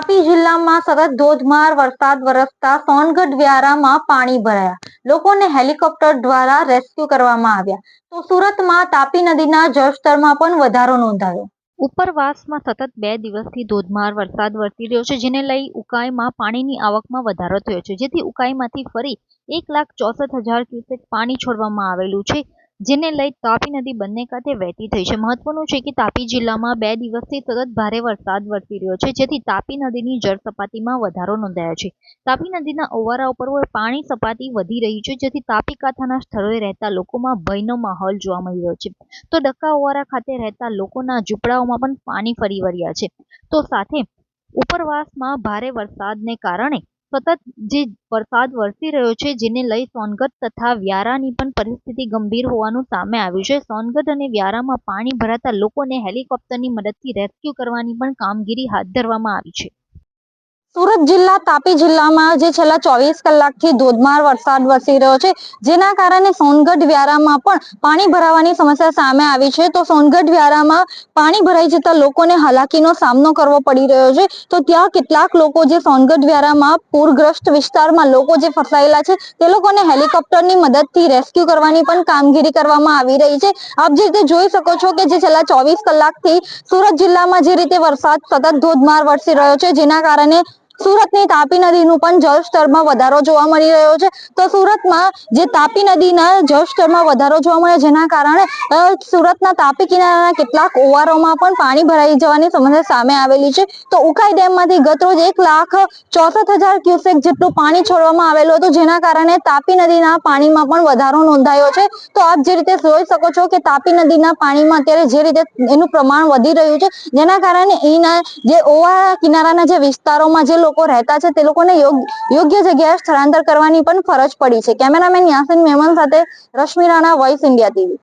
તાપી જિલ્લામાં સતત ધોધમાર વરસાદ વરસતા સોનગઢ વ્યારામાં પાણી ભરાયા. લોકોને હેલિકોપ્ટર દ્વારા રેસ્ક્યુ કરવામાં આવ્યા. તો સુરતમાં તાપી નદીના જળસ્તરમાં પણ વધારો નોંધાયો. ઉપરવાસમાં સતત બે દિવસથી ધોધમાર વરસાદ વરસી રહ્યો છે, જેને લઈ ઉકાઈમાં પાણીની આવકમાં વધારો થયો છે. જેથી ઉકાઈમાંથી ફરી એક લાખ ચોસઠ હજાર ક્યુસેક પાણી છોડવામાં આવેલું છે. જેને લઈ તાપી નદી બંને કાંઠે વહેતી થઈ છે. મહત્વનું છે કે તાપી જિલ્લામાં બે દિવસથી સતત ભારે વરસાદ વરસી રહ્યો છે, જેથી તાપી નદીની જળ સપાટીમાં વધારો નોંધાયો છે. તાપી નદીના ઓવારા ઉપર પાણી સપાટી વધી રહી છે, જેથી તાપી કાંઠાના સ્થળોએ રહેતા લોકોમાં ભયનો માહોલ જોવા મળી રહ્યો છે. તો ડક્કા ઓવારા ખાતે રહેતા લોકોના ઝૂંપડાઓમાં પણ પાણી ફરી વળ્યા છે. તો સાથે ઉપરવાસમાં ભારે વરસાદને કારણે સતત જે વરસાદ વરસી રહ્યો છે, જેને લઈ સોનગઢ તથા વ્યારાની પણ પરિસ્થિતિ ગંભીર હોવાનું સામે આવ્યું છે. સોનગઢ અને વ્યારામાં પાણી ભરાતા લોકોને હેલિકોપ્ટરની મદદથી રેસ્ક્યુ કરવાની પણ કામગીરી હાથ ધરવામાં આવી છે. સુરત જિલ્લા તાપી જિલ્લામાં જે છેલ્લા ચોવીસ કલાકથી ધોધમાર વરસાદ વરસી રહ્યો છે, જેના કારણે સોનગઢ વ્યારામાં પણ પાણી ભરાવાની સમસ્યા સામે આવી છે. તો સોનગઢ વ્યારામાં પાણી ભરાઈ જતા લોકોને હાલાકીનો સામનો કરવો પડી રહ્યો છે. તો ત્યાં કેટલાક લોકો જે સોનગઢ વ્યારામાં પૂરગ્રસ્ત વિસ્તારમાં લોકો જે ફસાયેલા છે, તે લોકોને હેલિકોપ્ટરની મદદથી રેસ્ક્યુ કરવાની પણ કામગીરી કરવામાં આવી રહી છે. આપ જે રીતે જોઈ શકો છો કે જે છેલ્લા ચોવીસ કલાકથી સુરત જિલ્લામાં જે રીતે વરસાદ સતત ધોધમાર વરસી રહ્યો છે, જેના કારણે સુરતની તાપી નદીનું પણ જળસ્તરમાં વધારો જોવા મળી રહ્યો છે. તો સુરતમાં જે તાપી નદીના જળસ્તરમાં વધારો જોવા મળ્યો જેના કારણે સુરતના તાપી કિનારાના કેટલાક ઓવારોમાં પણ પાણી ભરાઈ જવાની સમસ્યા સામે આવેલી છે. તો ઉકાઈ ડેમમાંથી ગતરોજ એક લાખ ચોસઠ હજાર ક્યુસેક જેટલું પાણી છોડવામાં આવેલું હતું, જેના કારણે તાપી નદીના પાણીમાં પણ વધારો નોંધાયો છે. તો આપ જે રીતે જોઈ શકો છો કે તાપી નદીના પાણીમાં અત્યારે જે રીતે એનું પ્રમાણ વધી રહ્યું છે, જેના કારણે અહીંના જે ઓવા કિનારાના જે વિસ્તારોમાં જે લોકો રહેતા છે, તે લોકોને યોગ્ય જગ્યાએ સ્થળાંતર કરવાની પણ ફરજ પડી છે. કેમેરામેન યાસીન મેમન સાથે Rashmi Rana voice India TV